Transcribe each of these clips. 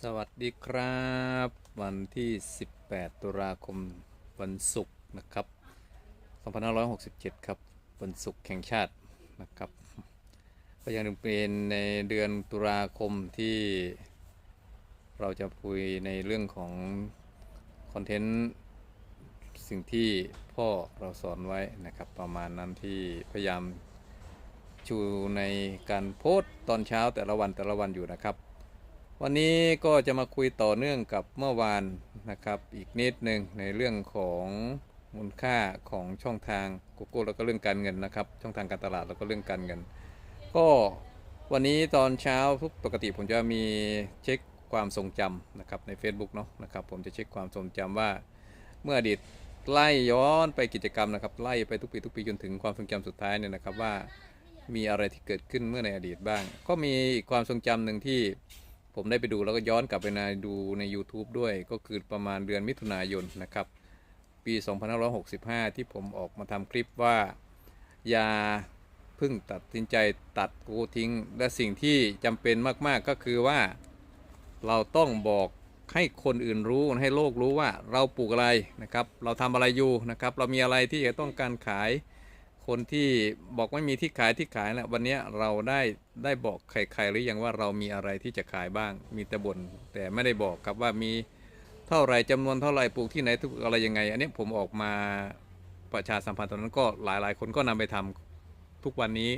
สวัสดีครับ วันที่ 18 ตุลาคมวันศุกร์นะครับ 2567 ครับ วันศุกร์แห่งชาตินะครับก็ยังเป็นในเดือนตุลาคมที่เราจะคุยในเรื่องของคอนเทนต์สิ่งที่พ่อเราสอนไว้นะครับ ประมาณนั้นที่พยายามชูในการโพสต์ตอนเช้าแต่ละวันแต่ละวันอยู่นะครับ วันนี้ก็จะมาคุยต่อเนื่องกับเมื่อวานนะครับ อีกนิดหนึ่งในเรื่องของมูลค่าของช่องทางโกโก้แล้วก็เรื่องการเงินนะครับ ช่องทางการตลาดแล้วก็เรื่องการเงิน ก็วันนี้ตอนเช้าทุกปกติผมจะมีเช็คความทรงจำนะครับใน Facebook เนาะนะครับผมจะเช็คความทรงจำว่าเมื่ออดีตไล่ย้อนไปกิจกรรมนะครับไล่ไปทุกปีทุกปีจนถึงความทรงจำสุดท้ายเนี่ยนะครับว่ามีอะไรที่เกิดขึ้นเมื่อในอดีตบ้าง ก็มีความทรงจำหนึ่งที่ ผมได้ไปดูแล้วก็ย้อนกลับไปในดูใน YouTube ด้วยก็คือประมาณเดือนมิถุนายนนะครับ ปี 2565 ที่ผมออกมาทำคลิปว่าอย่าเพิ่งตัดสินใจตัดโกทิ้ง และสิ่งที่จำเป็นมากๆก็คือว่า เราต้องบอกให้คนอื่นรู้ให้โลกรู้ว่าเราปลูกอะไรนะครับ เราทำอะไรอยู่นะครับ เรามีอะไรที่จะต้องการขาย คนที่บอกไม่มีที่ขายที่ขายนะวันนี้เราได้ได้บอกใครๆหรือยังว่าเรามีอะไรที่จะขายบ้าง มีแต่บน่นแต่ไม่ได้บอกครับว่ามีเท่าไรจำนวนเท่าไรปลูกที่ไหนทุกอะไรยังไง อันนี้ผมออกมาประชาสัมพันธ์ตอนนั้นก็หลายๆ คนก็นำไปทำทุกวันนี้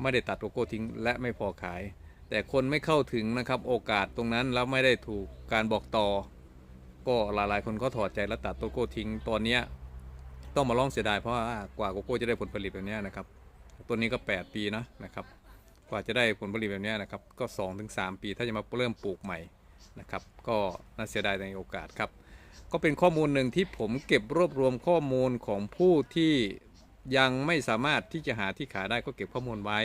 ไม่ได้ตัดโกโก้ทิ้งและไม่พอขาย แต่คนไม่เข้าถึงนะครับโอกาสตรงนั้นแล้วไม่ได้ถูกการบอกต่อ ก็หลายๆ คนก็ถอดใจแล้วตัดโกโก้ทิ้งตอนเนี้ ต้องมาลองเสียดายเพราะว่ากว่าโกโก้จะได้ผลผลิตแบบนี้นะครับตัวนี้ก็ 8 ปีนะนะครับ กว่าจะได้ผลผลิตแบบนี้นะครับ ก็2-3ถึงปี ถ้าจะมาเริ่มปลูกใหม่นะครับ ก็น่าเสียดายในโอกาสครับ ก็เป็นข้อมูลหนึ่งที่ผมเก็บรวบรวมข้อมูลของผู้ที่ยังไม่สามารถที่จะหาที่ขายได้ก็เก็บข้อมูลไว้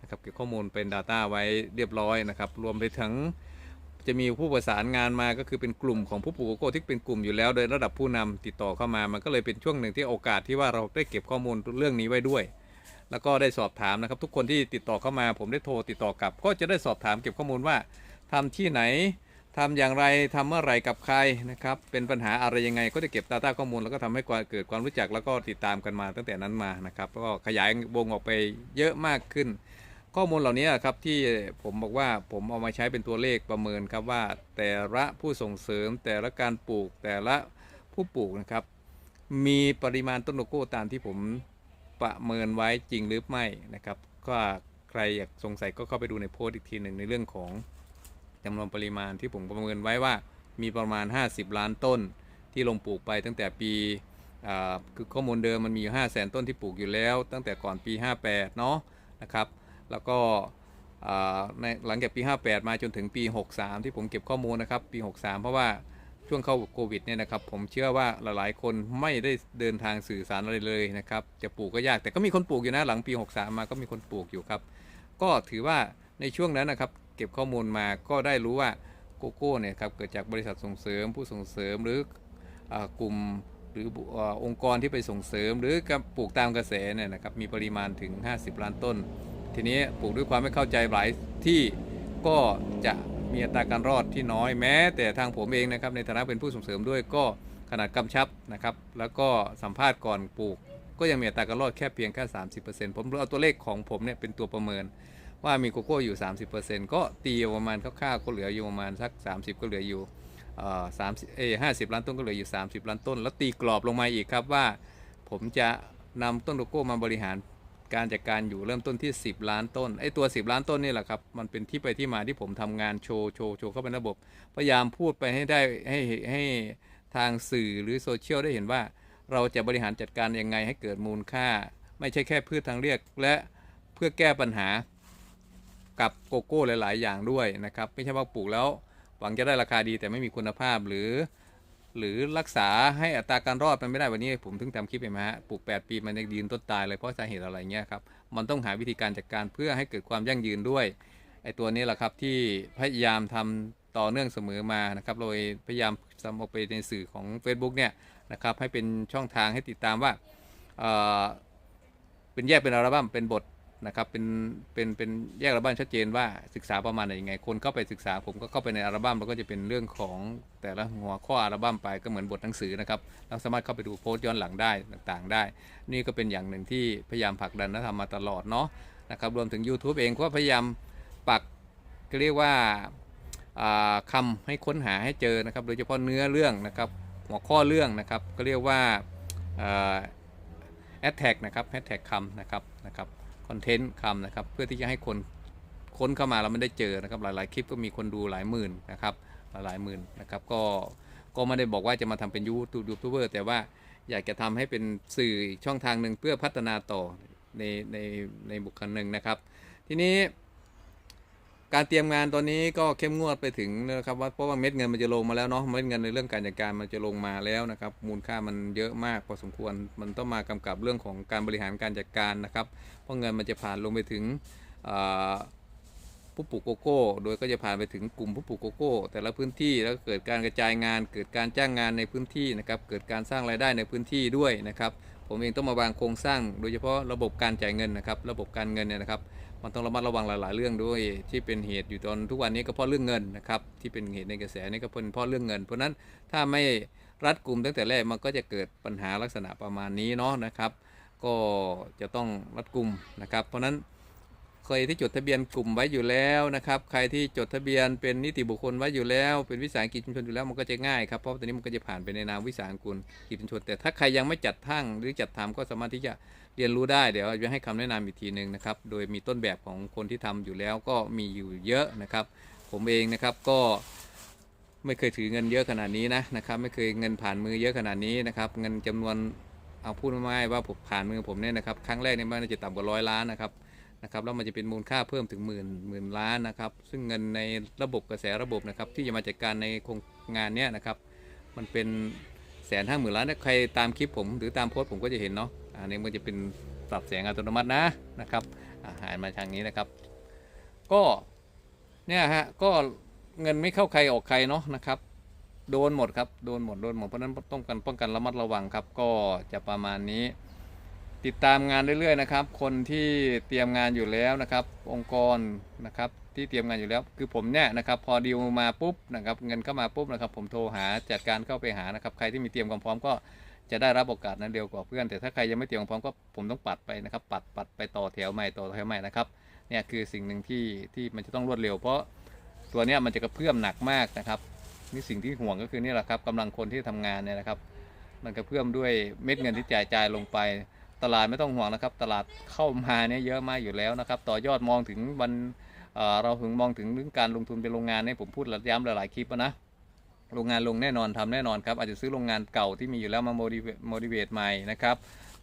นะครับ เก็บข้อมูลเป็น Data ไว้เรียบร้อยนะครับ รวมไปถึง จะมีผู้ประสานงานมาก็คือเป็นกลุ่มของผู้ปลูกโกโก้ที่เป็นกลุ่มอยู่แล้ว โดยระดับผู้นำติดต่อเข้ามา มันก็เลยเป็นช่วงหนึ่งที่โอกาสที่ว่าเราได้เก็บข้อมูลเรื่องนี้ไว้ด้วย แล้วก็ได้สอบถามนะครับ ทุกคนที่ติดต่อเข้ามา ผมได้โทรติดต่อกลับ ก็จะได้สอบถามเก็บข้อมูลว่าทำที่ไหนทำอย่างไรทำเมื่อไหรกับใครนะครับ เป็นปัญหาอะไรยังไง ก็จะเก็บ Data ข้อมูลแล้วก็ทำให้เกิดความรู้จักแล้วก็ติดตามกันมาตั้งแต่นั้นมานะครับก็ขยายวงออกไปเยอะมากขึ้น ข้อมูลเหล่านี้ครับที่ผมบอกว่าผมเอามาใช้เป็นตัวเลขประเมินครับว่า แต่ละผู้ส่งเสริมแต่ละการปลูกแต่ละผู้ปลูกนะครับ มีปริมาณต้นโกโก้ตามที่ผมประเมินไว้จริงหรือไม่นะครับ ก็ใครอยากสงสัยก็เข้าไปดูในโพสต์อีกทีหนึ่งในเรื่องของจำนวนปริมาณที่ผมประเมินไว้ว่ามีประมาณ 50 ล้านต้นที่ลงปลูกไปตั้งแต่ปีคือข้อมูลเดิมมันมีอยู่ 5 0 0 0 0 0 ต้นที่ปลูกอยู่แล้ว ตั้งแต่ก่อนปี 58 เนาะนะครับ แล้วก็ในหลังจากปี 58 มาจนถึงปี 63 ที่ผมเก็บข้อมูลนะครับ ปี 63 เพราะว่าช่วงเข้าโควิดเนี่ยนะครับ ผมเชื่อว่าหลายๆ คนไม่ได้เดินทางสื่อสารอะไรเลยนะครับ จะปลูกก็ยาก แต่ก็มีคนปลูกอยู่นะหลังปี 63 มาก็มีคนปลูกอยู่ครับ ก็ถือว่าในช่วงนั้นนะครับ เก็บข้อมูลมาก็ได้รู้ว่าโกโก้เนี่ยครับเกิดจากบริษัทส่งเสริมผู้ส่งเสริมหรืออกลุ่มหรืออองค์กรที่ไปส่งเสริม หรือปลูกตามกระแสเนี่ยนะครับมีปริมาณถึง 50 ล้านต้น ทีนี้ปลูกด้วยความไม่เข้าใจหลายที่ก็จะมีอัตราการรอดที่น้อยแม้ แต่ทางผมเองนะครับในฐานะเป็นผู้ส่งเสริมด้วยก็ขนาดกำชับนะครับแล้วก็สัมภาษณ์ก่อนปลูก ก็ยังมีอัตราการรอดแค่เพียงแค่30%ผมเอาตัวเลขของผมเนี่ยเป็นตัวประเมิน ว่ามีโกโก้อยู่ 30%ก็ตีเอาประมาณคร่าวๆก็เหลืออยู่ประมาณสัก 30 ก็เหลืออยู่เอ่อ30เอห้าสิบล้านต้นก็เหลืออยู่ 30 ล้านต้น แล้วตีกรอบลงมาอีกครับว่า ผมจะนำต้นโกโก้มาบริหาร การจัดการอยู่เริ่มต้นที่ 10 ล้านต้นไอ้ตัว 10 ล้านต้นนี่แหละครับ มันเป็นที่ไปที่มาที่ผมทำงานโชว์โชว์โชว์เข้าไประบบ พยายามพูดไปให้ได้ให้ให้ทางสื่อหรือโซเชียลได้เห็นว่า เราจะบริหารจัดการยังไงให้เกิดมูลค่า ไม่ใช่แค่พืชทางเลือกและเพื่อแก้ปัญหากับโกโก้หลาย ๆ อย่างด้วยนะครับ ไม่ใช่ว่าปลูกแล้วหวังจะได้ราคาดีแต่ไม่มีคุณภาพหรือ หรือรักษาให้อัตราการรอดมันไม่ได้วันนี้ผมถึงทำคลิปไปมาฮะปลูก 8 ปีมันยังยืนต้นตายเลยเพราะสาเหตุอะไรเงี้ยครับมันต้องหาวิธีการจัดการเพื่อให้เกิดความยั่งยืนด้วยไอ้ตัวนี้แหละครับที่พยายามทำต่อเนื่องเสมอมานะครับโดยพยายามทำออกไปในสื่อของ Facebook เนี่ยนะครับให้เป็นช่องทางให้ติดตามว่าเเป็นแยกเป็นอัลบั้มเป็นบท นะครับเป็นเป็นเป็นแยกอัลบั้มชัดเจนว่าศึกษาประมาณไหนยังไง คนเข้าไปศึกษาผมก็เข้าไปในอัลบั้มแล้วก็จะเป็นเรื่องของแต่ละหัวข้ออัลบั้มไปก็เหมือนบทหนังสือนะครับเราสามารถเข้าไปดูโพสต์ย้อนหลังได้ต่างๆ ได้ นี่ก็เป็นอย่างหนึ่งที่พยายามผลักดันและทำมาตลอดเนาะนะครับรวมถึง YouTube เองก็พยายามปักเรียกว่าอ่าคำให้ค้นหาให้เจอนะครับโดยเฉพาะเนื้อเรื่องนะครับหัวข้อเรื่องนะครับก็เรียกว่าแอดแท็กนะครับแฮชแท็กคำนะครับนะครับ อนเทนต์คำนะครับ เพื่อที่จะให้คนค้นเข้ามาแล้วมันได้เจอนะครับ หลาย ๆ คลิปก็มีคนดูหลายหมื่นนะครับ หลายหมื่นนะครับ ก็ก็ไม่ได้บอกว่าจะมาทำเป็นยูทูบยูทูบเบอร์แต่ว่าอยากจะทำให้เป็นสื่ออีกช่องทางหนึ่งเพื่อพัฒนาต่อในในในบุคคลหนึ่งนะครับ ทีนี้ การเตรียมงานตอนนี้ก็เข้มงวดไปถึงนะครับว่าเพราะว่าเม็ดเงินมันจะลงมาแล้วเนาะเม็ดเงินในเรื่องการจัดการมันจะลงมาแล้วนะครับมูลค่ามันเยอะมากพอสมควรมันต้องมากำกับเรื่องของการบริหารการจัดการนะครับเพราะเงินมันจะผ่านลงไปถึงผู้ปลูกโกโก้ โดยก็จะผ่านไปถึงกลุ่มผู้ปลูกโกโก้ แต่ละพื้นที่แล้วเกิดการกระจายงาน เกิดการจ้างงานในพื้นที่นะครับเกิดการสร้างรายได้ในพื้นที่ด้วยนะครับผมเองต้องมาวางโครงสร้าง โดยเฉพาะระบบการจ่ายเงินนะครับระบบการเงินเนี่ยนะครับ มันต้องระมัดระวังหลายๆ เรื่องด้วย ที่เป็นเหตุอยู่ตอนทุกวันนี้ก็เพราะเรื่องเงินนะครับที่เป็นเหตุในกระแสนี่ก็เป็นเพราะเรื่องเงิน เพราะนั้นถ้าไม่รัดกลุ่มตั้งแต่แรกมันก็จะเกิดปัญหาลักษณะประมาณนี้เนาะนะครับ ก็จะต้องรัดกลุ่มนะครับ เพราะนั้น ใครที่จดทะเบียนกลุ่มไว้อยู่แล้วนะครับ ใครที่จดทะเบียนเป็นนิติบุคคลไว้อยู่แล้ว เป็นวิสาหกิจชุมชนอยู่แล้วมันก็จะง่ายครับ เพราะตอนนี้มันก็จะผ่านไปในนามวิสาหกิจชุมชน แต่ถ้าใครยังไม่จัดทั้งหรือจัดทำก็สามารถที่จะเรียนรู้ได้ เดี๋ยวจะให้คำแนะนำอีกทีหนึ่งนะครับ โดยมีต้นแบบของคนที่ทำอยู่แล้วก็มีอยู่เยอะนะครับ ผมเองนะครับก็ไม่เคยถือเงินเยอะขนาดนี้นะนะครับ ไม่เคยเงินผ่านมือเยอะขนาดนี้นะครับ เงินจำนวนเอาพูดง่ายๆว่าผมผ่านมือผมเนี่ยนะครับ ครั้งแรกเนี่ยมันน่าจะต่ำกว่าร้อยล้านนะครับ นะครับแล้วมันจะเป็นมูลค่าเพิ่มถึงหมื่นหมื่นล้านนะครับ ซึ่งเงินในระบบกระแสระบบนะครับ ที่จะมาจัดการในโครงงานเนี้ยนะครับ มันเป็นแสนห้าหมื่นล้านถ้าใครตามคลิปผมหรือตามโพสต์ผมก็จะเห็นเนาะอันนี้มันจะเป็นปรับแสงอัตโนมัตินะนะครับอ่าหันมาทางนี้นะครับ ก็เนี่ยฮะก็เงินไม่เข้าใครออกใครเนาะนะครับ โดนหมดครับโดนหมดโดนหมดเพราะฉะนั้นต้องกันป้องกันระมัดระวังครับ ก็จะประมาณนี้ ติดตามงานเรื่อยๆนะครับ คนที่เตรียมงานอยู่แล้วนะครับ องค์กรนะครับที่เตรียมงานอยู่แล้ว คือผมเนี่ยนะครับพอดีลมาปุ๊บนะครับเงินเข้ามาปุ๊บนะครับผมโทรหาจัดการเข้าไปหานะครับใครที่มีเตรียมความพร้อมก็จะได้รับโอกาสนั้นเร็วกว่าเพื่อน แต่ถ้าใครยังไม่เตรียมความพร้อมก็ผมต้องปัดไปนะครับปัดปัดไปต่อแถวใหม่ต่อแถวใหม่นะครับเนี่ยคือสิ่งหนึ่งที่ที่มันจะต้องรวดเร็ว เพราะตัวเนี้ยมันจะกระเพื่อมหนักมากนะครับนี่สิ่งที่ห่วงก็คือนี่แหละครับกำลังคนที่ทำงานเนี่ยนะครับ มันกระเพื่อมด้วยเม็ดเงินที่จ่ายจ่ายลงไป ตลาดไม่ต้องห่วงนะครับ ตลาดเข้ามาเนี่ยเยอะมากอยู่แล้วนะครับ ต่อยอดมองถึงวันเราถึงมองถึงเรื่องการลงทุนเป็นโรงงานเนี่ยผมพูดย้ำหลายๆคลิปนะโรงงานลงแน่นอนทำแน่นอนครับอาจจะซื้อโรงงานเก่าที่มีอยู่แล้วมาโมดิโมดิเวตใหม่นะครับ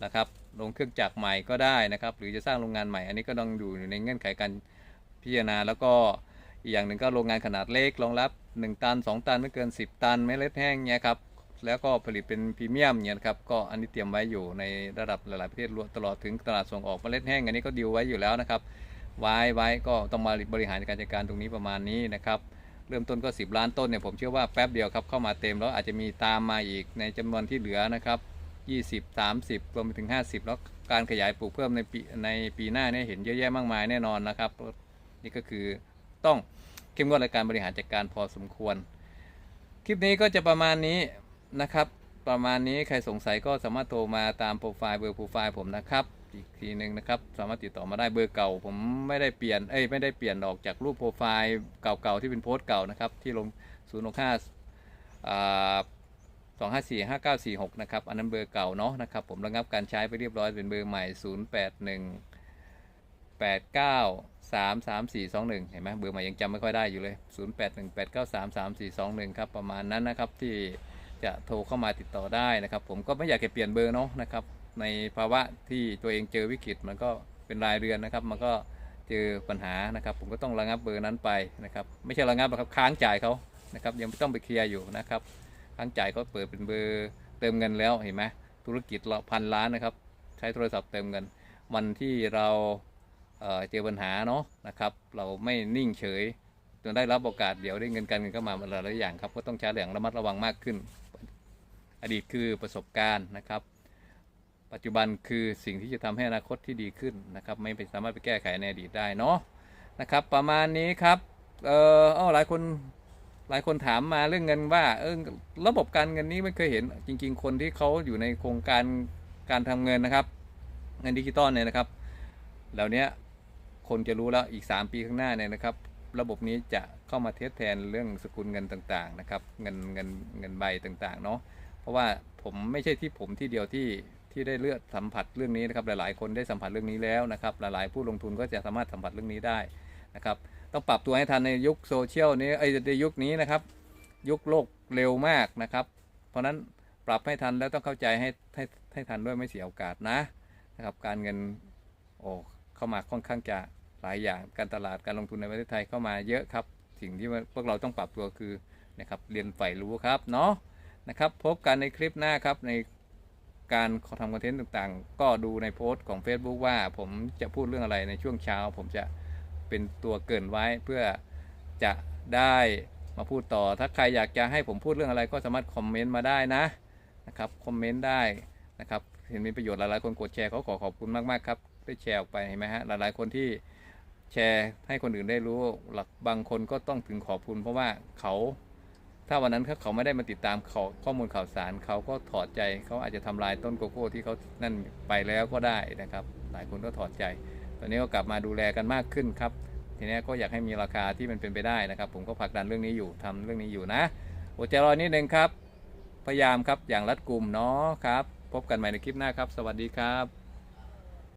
นะครับลงเครื่องจักรใหม่ก็ได้นะครับ หรือจะสร้างโรงงานใหม่ อันนี้ก็ต้องอยู่ในเงื่อนไขการพิจารณา แล้วก็อีกอย่างหนึ่งก็โรงงานขนาดเล็กรองรับ 1 ตัน 2 ตันไม่เกิน 10 ตันเมล็ดแห้งเนี่ยครับ แล้วก็ผลิตเป็นพรีเมียมเนี่ยนะครับก็อันนี้เตรียมไว้อยู่ในระดับหลายๆประเทศรวมตลอดถึงตลาดส่งออกเมล็ดแห้งอันนี้ก็ดีลไว้อยู่แล้วนะครับไว้ไว้ก็ต้องมาบริหารการจัดการตรงนี้ประมาณนี้นะครับเริ่มต้นก็ 10 ล้านต้นเนี่ยผมเชื่อว่าแป๊บเดียวครับเข้ามาเต็มแล้วอาจจะมีตามมาอีกในจำนวนที่เหลือนะครับ20 30รวมไปถึง 50 แล้วการขยายปลูกเพิ่มในปีในปีหน้าเนี่ยเห็นเยอะแยะมากมายแน่นอนนะครับนี่ก็คือต้องเข้มงวดในการบริหารจัดการพอสมควร คลิปนี้ก็จะประมาณนี้ นะครับ ประมาณนี้ใครสงสัยก็สามารถโทรมาตามโปรไฟล์เบอร์โปรไฟล์ผมนะครับ อีกทีหนึ่งนะครับ สามารถติดต่อมาได้เบอร์เก่า ผมไม่ได้เปลี่ยนเอ้ยไม่ได้เปลี่ยนออกจากรูปโปรไฟล์เก่าๆที่เป็นโพสต์เก่านะครับ ที่ลง0 6 5อ่า2 5 4 5 9 4 6นะครับ อันนั้นเบอร์เก่าเนาะนะครับ ผมระงับการใช้ไปเรียบร้อยเป็นเบอร์ใหม่0 8 1 8 9 3 3 4 2 1เก้าสามสามสี่สองหนึ่งเห็นไหมเบอร์ใหม่ยังจำไม่ค่อยได้อยู่เลย0 8 1 8 9 3 3 4 2 1ครับ ประมาณนั้นนะครับที่ จะโทรเข้ามาติดต่อได้นะครับ ผมก็ไม่อยากจะเปลี่ยนเบอร์เนาะนะครับ ในภาวะที่ตัวเองเจอวิกฤตมันก็เป็นรายเดือนนะครับ มันก็เจอปัญหานะครับ ผมก็ต้องระงับเบอร์นั้นไปนะครับ ไม่ใช่ระงับนะครับค้างจ่ายเขานะครับ ยังไม่ต้องไปเคลียร์อยู่นะครับค้างจ่ายเขาเปิดเป็นเบอร์เติมเงินแล้วเห็นไหมธุรกิจเราพันล้านนะครับ ใช้โทรศัพท์เติมเงิน วันที่เราเเจอปัญหาเนาะนะครับ เราไม่นิ่งเฉยจนได้รับโอกาสเดี๋ยวได้เงินการเงินเข้ามาหลายๆอย่างครับก็ต้องใช้อย่งระมัดระวังมากขึ้น อดีตคือประสบการณ์นะครับ ปัจจุบันคือสิ่งที่จะทำให้อนาคตที่ดีขึ้นนะครับ ไม่ไปสามารถไปแก้ไขในอดีตได้เนาะนะครับ ประมาณนี้ครับเออเอาหลายคนหลายคนถามมาเรื่องเงินว่าเออระบบการเงินนี้ไม่เคยเห็นจริง ๆ คนที่เขาอยู่ในโครงการการทำเงินนะครับ เงินดิจิตอลเนี่ยนะครับ เหล่านี้คนจะรู้แล้วอีก 3 ปีข้างหน้าเนี่ยนะครับ ระบบนี้จะเข้ามาเทียบแทนเรื่องสกุลเงินต่างๆนะครับ เงินเงินเงินใบต่างๆเนาะ ราะว่าผมไม่ใช่ที่ผมที่เดียวที่ที่ได้เลือกสัมผัสเรื่องนี้นะครับหลายๆ คนได้สัมผัสเรื่องนี้แล้วนะครับหลายๆ ผู้ลงทุนก็จะสามารถสัมผัสเรื่องนี้ได้นะครับต้องปรับตัวให้ทันในยุคโซเชียลนี้ไอ้ในยุคนี้นะครับ ยุคโลกเร็วมากนะครับ เพราะฉะนั้นปรับให้ทันแล้วต้องเข้าใจให้ให้ให้ทันด้วยไม่เสียโอกาสนะนะครับการเงินโอ้เข้ามาค่อนข้างจะหลายอย่างการตลาดการลงทุนในประเทศไทยเข้ามาเยอะครับ สิ่งที่พวกเราต้องปรับตัวคือนะครับเรียนใฝ่รู้ครับเนาะ นะครับพบกันในคลิปหน้าครับในการทำคอนเทนต์ต่างๆ ก็ดูในโพสต์ของ Facebook ว่าผมจะพูดเรื่องอะไรในช่วงเช้า ผมจะเป็นตัวเกินไว้เพื่อจะได้มาพูดต่อ ถ้าใครอยากจะให้ผมพูดเรื่องอะไรก็สามารถคอมเมนต์มาได้นะนะครับคอมเมนต์ได้นะครับเห็นมีประโยชน์หลายๆคนกดแชร์เขาขอขอบคุณมากๆครับได้แชร์ออกไปเห็นไหมฮะหลายๆคนที่แชร์ให้คนอื่นได้รู้หลักบางคนก็ต้องถึงขอบคุณเพราะว่าเขา ถ้าวันนั้นเขาเขาไม่ได้มาติดตามเขาข้อมูลข่าวสารเขาก็ถอดใจเขาอาจจะทำลายต้นโกโก้ที่เขานั่นไปแล้วก็ได้นะครับ หลายคนก็ถอดใจ ตอนนี้ก็กลับมาดูแลกันมากขึ้นครับ ทีนี้ก็อยากให้มีราคาที่มันเป็นไปได้นะครับ ผมก็ผลักดันเรื่องนี้อยู่ทำเรื่องนี้อยู่นะโอดใจรอนิดนึงครับ พยายามครับอย่างรัดกลุ่มเนาะครับ พบกันใหม่ในคลิปหน้าครับ สวัสดีครับ